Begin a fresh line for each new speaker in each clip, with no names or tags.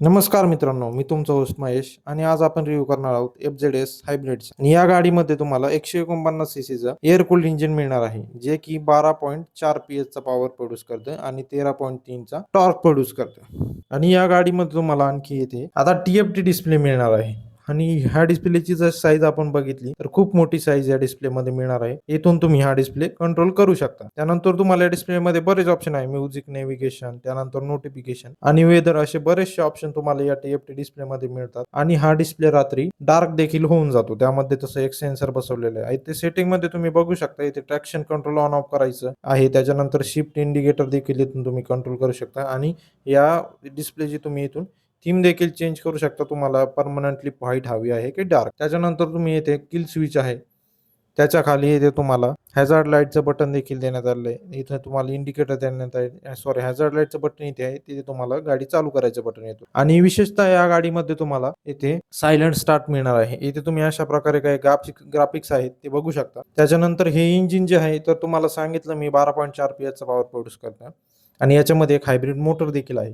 नमस्कार मित्रांनो मी तुमचा होस्ट महेश आणि आज आपण रिव्ह्यू करणार आहोत एफ जेड एस हायब्रिड आणि या गाडीमध्ये तुम्हाला एकशे एकोणपन्नास सीसी एअर कूल्ड इंजिन मिळणार आहे जे की बारा पॉईंट चार पी एचचा पॉवर प्रोड्यूस करतं आणि तेरा पॉईंट तीनचा टॉर्क प्रोड्यूस करतं आणि या गाडीमध्ये तुम्हाला आणखी येते आता टी एफ टी डिस्प्ले मिळणार आहे. आणि ह्या डिस्प्लेची जर साईज आपण बघितली तर खूप मोठी साईज या डिस्प्लेमध्ये मिळणार आहे. इथून तुम्ही हा डिस्प्ले कंट्रोल करू शकता. त्यानंतर तुम्हाला या डिस्प्लेमध्ये बरेच ऑप्शन आहे. म्युझिक नेव्हिगेशन त्यानंतर नोटिफिकेशन आणि वेदर असे बरेचसे ऑप्शन तुम्हाला या टी डिस्प्लेमध्ये मिळतात. आणि हा डिस्प्ले रात्री डार्क देखील होऊन जातो. त्यामध्ये तसं एक सेन्सर बसवलेलं आहे. ते सेटिंगमध्ये तुम्ही बघू शकता इथे ट्रॅक्शन कंट्रोल ऑन ऑफ करायचं आहे. त्याच्यानंतर शिफ्ट इंडिकेटर देखील इथून तुम्ही कंट्रोल करू शकता. आणि या डिस्प्लेची तुम्ही इथून थीम देखील चेंज करू शकता तुम्हाला. परमनंटली व्हाईट हवी आहे की डार्क त्याच्यानंतर तुम्ही येथे किल स्विच आहे. त्याच्याखाली येथे तुम्हाला. हॅझार्ड लाईटचं बटन देखील देण्यात आलं आहे इथे तुम्हाला इंडिकेटर देण्यात आहे सॉरी हॅझार्ड लाईटचं बटन इथे आहे. तिथे तुम्हाला गाडी चालू करायचं बटन येतो. आणि विशेषतः या गाडीमध्ये तुम्हाला इथे सायलेंट स्टार्ट मिळणार आहे. इथे तुम्ही अशा प्रकारे काही ग्राफिक ग्राफिक्स आहेत ते बघू शकता. त्याच्यानंतर हे इंजिन जे आहे तर तुम्हाला सांगितलं मी बारा पॉईंट चार पी एचचा पॉवर प्रोड्यूस करणार आणि याच्यामध्ये एक हायब्रिड मोटर देखील आहे.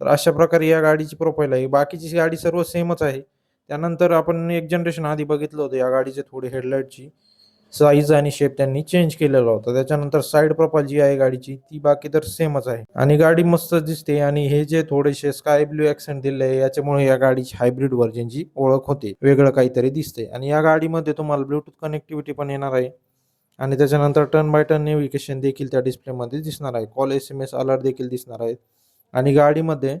तर अशा प्रकारे या गाडीची प्रोफाईल आहे. बाकीची गाडी सर्व सेमच आहे. त्यानंतर आपण एक जनरेशन आधी बघितलं होतं या गाडीचे थोडी हेडलाईटची साईज आणि शेप त्यांनी चेंज केलेला होता. त्याच्यानंतर साईड प्रोफाईल जी आहे गाडीची ती बाकी तर सेमच आहे. आणि गाडी मस्त दिसते आणि हे जे थोडेसे स्काय ब्ल्यू ऍक्सेंट दिले आहे याच्यामुळे या गाडीची हायब्रिड व्हर्जनची ओळख होते. वेगळं काहीतरी दिसते आणि या गाडीमध्ये तुम्हाला ब्लूटूथ कनेक्टिव्हिटी पण येणार आहे. आणि त्याच्यानंतर टर्न बाय टर्न नेव्हिगेशन देखील त्या डिस्प्लेमध्ये दिसणार आहे. Call S M S alert देखील दिसणार आहेत. आणि गाडीमध्ये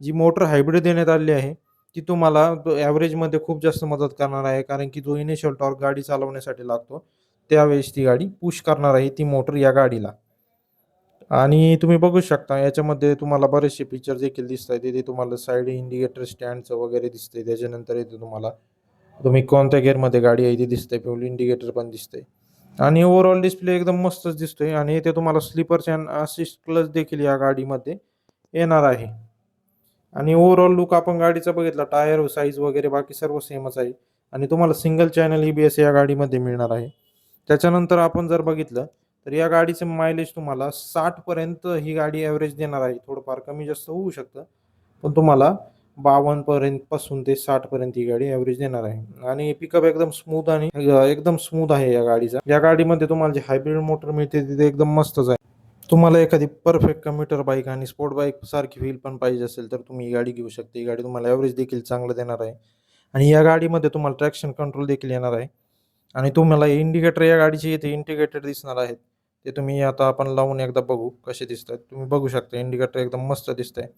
जी मोटर हायब्रिड देण्यात आली आहे ती तुम्हाला ॲव्हरेजमध्ये खूप जास्त मदत करणार आहे. कारण की जो इनिशियल टॉर्क गाडी चालवण्यासाठी लागतो त्यावेळेस ती गाडी पुश करणार आहे ती मोटर या गाडीला. आणि तुम्ही बघू शकता याच्यामध्ये तुम्हाला बरेचसे फीचर देखील दिसत आहेत तिथे तुम्हाला साईड इंडिकेटर स्टँडचं वगैरे दिसतंय. त्याच्यानंतर इथे तुम्हाला तुम्ही कोणत्या गेअरमध्ये गाडी आहे ती दिसते फ्युल इंडिकेटर पण दिसतंय. आणि ओव्हरऑल डिस्प्ले एकदम मस्तच दिसतोय. आणि इथे तुम्हाला स्लीपर्स अँड असिस्ट क्लच देखील या गाडीमध्ये येणार आहे. आणि ओव्हरऑल लुक आपण गाडीचा बघितला टायर साईज वगैरे बाकी सर्व सेमच आहे. आणि तुम्हाला single channel E B S या गाडीमध्ये मिळणार आहे. त्याच्यानंतर आपण जर बघितलं तर या गाडीचं मायलेज तुम्हाला साठपर्यंत ही गाडी ॲव्हरेज देणार आहे. थोडंफार कमी जास्त होऊ शकतं पण तुम्हाला बावन्नपर्यंत पासून ते साठपर्यंत ही गाडी ॲव्हरेज देणार आहे. आणि पिकअप एकदम स्मूथ आणि एकदम स्मूथ आहे या गाडीचा. या गाडीमध्ये तुम्हाला जे हायब्रिड मोटर मिळते तिथे एकदम मस्तच आहे. तुम्हाला एखादी परफेक्ट कम्प्युटर बाईक आणि स्पोर्ट बाईक सारखी फील पण पाहिजे असेल तर तुम्ही ही गाडी घेऊ शकता. ही गाडी तुम्हाला ॲव्हरेज देखील चांगलं देणार आहे. आणि या गाडीमध्ये तुम्हाला ट्रॅक्शन कंट्रोल देखील येणार आहे. आणि तुम्हाला इंडिकेटर या गाडीचे इथे इंडिकेटर दिसणार आहेत. ते तुम्ही आता आपण लावून एकदा बघू कसे दिसत आहेत तुम्ही बघू शकता इंडिकेटर एकदम मस्त दिसत आहे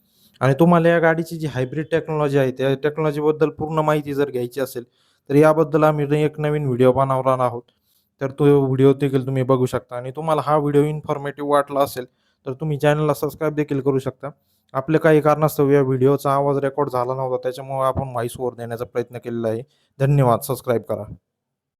आणि तुम्हाला या गाडीची जी हायब्रिड टेक्नॉलॉजी आहे त्या टेक्नॉलॉजीबद्दल पूर्ण माहिती जर घ्यायची असेल तर याबद्दल आम्ही एक नवीन व्हिडिओ बनवणार आहोत. तर तो व्हिडिओ देखील तुम्ही बघू शकता. आणि तुम्हाला हा व्हिडिओ इन्फॉर्मेटिव्ह वाटला असेल तर तुम्ही चॅनलला सबस्क्राईब देखील करू शकता. आपले काही कारणास्तव या व्हिडिओचा आवाज रेकॉर्ड झाला नव्हता त्याच्यामुळे आपण व्हॉइस देण्याचा प्रयत्न केलेला आहे. धन्यवाद. सबस्क्राईब करा.